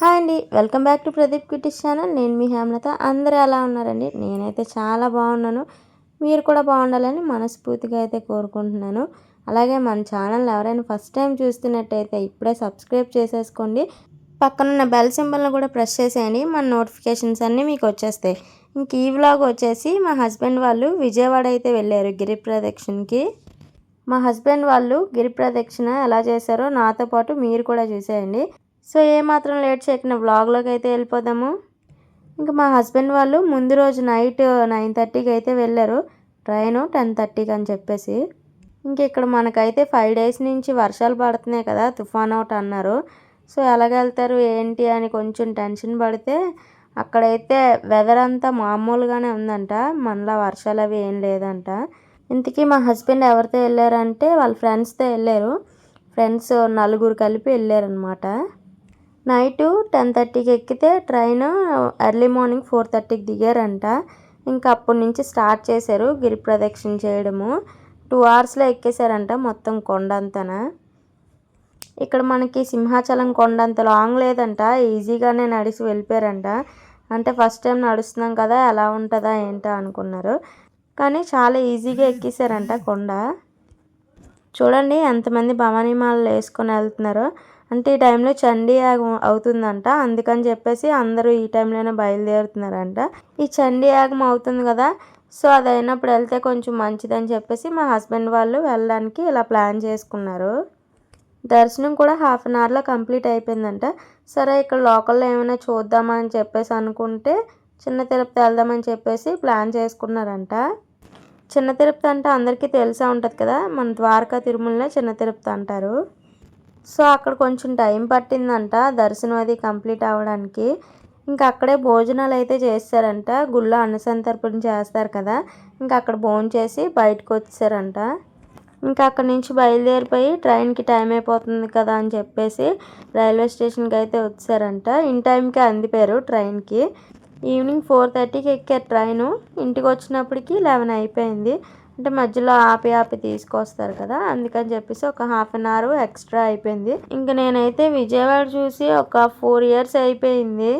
Hi అండి. Welcome back to Pradeep క్విటిస్ channel. నేను మీ హేమలత. అందరూ ఎలా ఉన్నారండి? నేనైతే చాలా బాగున్నాను. మీరు కూడా బాగుండాలని మనస్ఫూర్తిగా అయితే కోరుకుంటున్నాను. అలాగే మన ఛానల్ ఎవరైనా ఫస్ట్ టైం చూస్తున్నట్టయితే ఇప్పుడే సబ్స్క్రైబ్ చేసేసుకోండి. పక్కనున్న బెల్ సింబల్ని కూడా ప్రెస్ చేసేయండి. మన నోటిఫికేషన్స్ అన్నీ మీకు వచ్చేస్తాయి. ఇంక ఈ వ్లాగ్ వచ్చేసి మా హస్బెండ్ వాళ్ళు విజయవాడ అయితే వెళ్ళారు గిరి ప్రదక్షిణకి. మా హస్బెండ్ వాళ్ళు గిరి ప్రదక్షిణ ఎలా చేశారో నాతో పాటు మీరు కూడా చూసేయండి. సో ఏమాత్రం లేట్ చేయకుండా వ్లాగ్లోకి అయితే వెళ్ళిపోదాము. ఇంకా మా హస్బెండ్ వాళ్ళు ముందు రోజు నైట్ నైన్ థర్టీకి అయితే వెళ్ళారు. ట్రైను టెన్ థర్టీకి అని చెప్పేసి. ఇంక ఇక్కడ మనకైతే ఫైవ్ డేస్ నుంచి వర్షాలు పడుతున్నాయి కదా తుఫాన్ అవుట్ అన్నారు. సో ఎలాగెళ్తారు ఏంటి అని కొంచెం టెన్షన్ పడితే అక్కడైతే వెదర్ అంతా మామూలుగానే ఉందంట. మనలా వర్షాలు అవి ఏం లేదంట. ఇంతకీ మా హస్బెండ్ ఎవరితో వెళ్ళారంటే వాళ్ళ ఫ్రెండ్స్తో వెళ్ళారు. ఫ్రెండ్స్ నలుగురు కలిపి వెళ్ళారనమాట నైట్ టెన్ థర్టీకి ఎక్కితే ట్రైన్ ఎర్లీ మార్నింగ్ ఫోర్ థర్టీకి దిగారంట. ఇంకా అప్పటి నుంచి స్టార్ట్ చేశారు గిరి ప్రదక్షిణ చేయడము. టూ అవర్స్లో ఎక్కేశారంట మొత్తం కొండ అంతనా. ఇక్కడ మనకి సింహాచలం కొండ అంత లాంగ్ లేదంట ఈజీగానే నడిచి వెళ్ళిపోయారంట. అంటే ఫస్ట్ టైం నడుస్తున్నాం కదా ఎలా ఉంటుందా ఏంటా అనుకున్నారు. కానీ చాలా ఈజీగా ఎక్కేశారంట కొండ. చూడండి ఎంతమంది భవానీ మాలలు వేసుకొని వెళ్తున్నారో. అంటే ఈ టైంలో చండీ యాగం అవుతుందంట. అందుకని చెప్పేసి అందరూ ఈ టైంలోనే బయలుదేరుతున్నారంట. ఈ చండీ యాగం అవుతుంది కదా సో అది అయినప్పుడు వెళ్తే కొంచెం మంచిదని చెప్పేసి మా హస్బెండ్ వాళ్ళు వెళ్ళడానికి ఇలా ప్లాన్ చేసుకున్నారు. దర్శనం కూడా హాఫ్ అన్ అవర్లో కంప్లీట్ అయిపోయిందంట. సరే ఇక్కడ లోకల్లో ఏమైనా చూద్దామని చెప్పేసి అనుకుంటే చిన్న తిరుపతి వెళ్దామని చెప్పేసి ప్లాన్ చేసుకున్నారంట. చిన్న తిరుపతి అంటే అందరికీ తెలిసే ఉంటుంది కదా మన ద్వారకా తిరుమలనే చిన్న తిరుపతి అంటారు. సో అక్కడ కొంచెం టైం పట్టిందంట. దర్శనం అది కంప్లీట్ అవ్వడానికి. ఇంకా అక్కడే భోజనాలు అయితే చేస్తారంట. గుళ్ళో అన్నసంతర్పణ చేస్తారు కదా. ఇంకా అక్కడ భోజనం చేసి బయటకు వచ్చారంట ఇంకా అక్కడి నుంచి బయలుదేరిపోయి ట్రైన్కి టైం అయిపోతుంది కదా అని చెప్పేసి రైల్వే స్టేషన్కి అయితే వచ్చారంట ఇన్ టైంకి అందిపోయారు ట్రైన్కి. ఈవినింగ్ ఫోర్ థర్టీకి ఎక్కారు ట్రైను. ఇంటికి వచ్చినప్పటికి లెవెన్ అయిపోయింది. అంటే మధ్యలో ఆపి ఆపి తీసుకొస్తారు కదా అందుకని చెప్పేసి ఒక హాఫ్ అన్ అవర్ ఎక్స్ట్రా అయిపోయింది. ఇంకా నేనైతే విజయవాడ చూసి ఒక ఫోర్ ఇయర్స్ అయిపోయింది.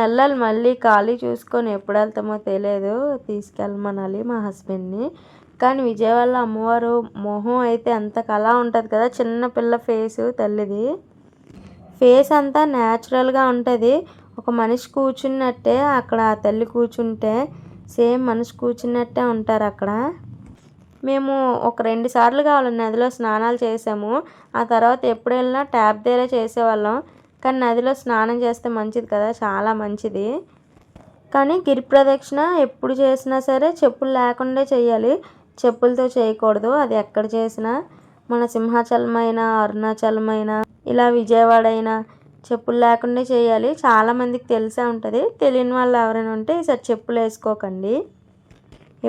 వెళ్ళాలి మళ్ళీ ఖాళీ చూసుకొని ఎప్పుడు వెళ్తామో తెలియదు. తీసుకెళ్ళమనాలి మా హస్బెండ్ని కానీ విజయవాడలో అమ్మవారు మొహం అయితే ఎంత కళ ఉంటుంది కదా చిన్న పిల్ల ఫేసు తల్లిది. ఫేస్ అంతా న్యాచురల్గా ఉంటుంది. ఒక మనిషి కూర్చున్నట్టే అక్కడ ఆ తల్లి కూర్చుంటే సేమ్ మనిషి కూర్చున్నట్టే ఉంటారు అక్కడ మేము ఒక రెండు సార్లు కావాలి నదిలో స్నానాలు చేసాము. ఆ తర్వాత ఎప్పుడు వెళ్ళినా ట్యాప్ దగ్గర చేసేవాళ్ళం. కానీ నదిలో స్నానం చేస్తే మంచిది కదా చాలా మంచిది. కానీ గిరి ప్రదక్షిణ ఎప్పుడు చేసినా సరే చెప్పులు లేకుండా చేయాలి. చెప్పులతో చేయకూడదు అది ఎక్కడ చేసినా. మన సింహాచలమైన అరుణాచలమైన ఇలా విజయవాడ అయినా చెప్పులు లేకుండా చేయాలి. చాలామందికి తెలిసే ఉంటుంది. తెలియని వాళ్ళు ఎవరైనా ఉంటే ఈసారి చెప్పులు వేసుకోకండి.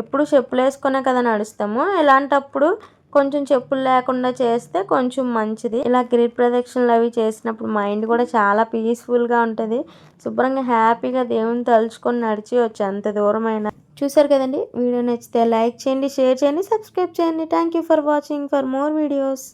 ఎప్పుడు చెప్పులు వేసుకునే కదా నడుస్తాము. ఇలాంటప్పుడు కొంచెం చెప్పులు లేకుండా చేస్తే కొంచెం మంచిది. ఇలా గిరి ప్రదక్షిణలు అవి చేసినప్పుడు మైండ్ కూడా చాలా పీస్ఫుల్గా ఉంటుంది. శుభ్రంగా హ్యాపీగా దేవుని తలుచుకొని నడిచి వచ్చి. అంత దూరమైన. చూసారు కదండి? వీడియో నచ్చితే లైక్ చేయండి షేర్ చేయండి సబ్స్క్రైబ్ చేయండి. Thank you for watching for more videos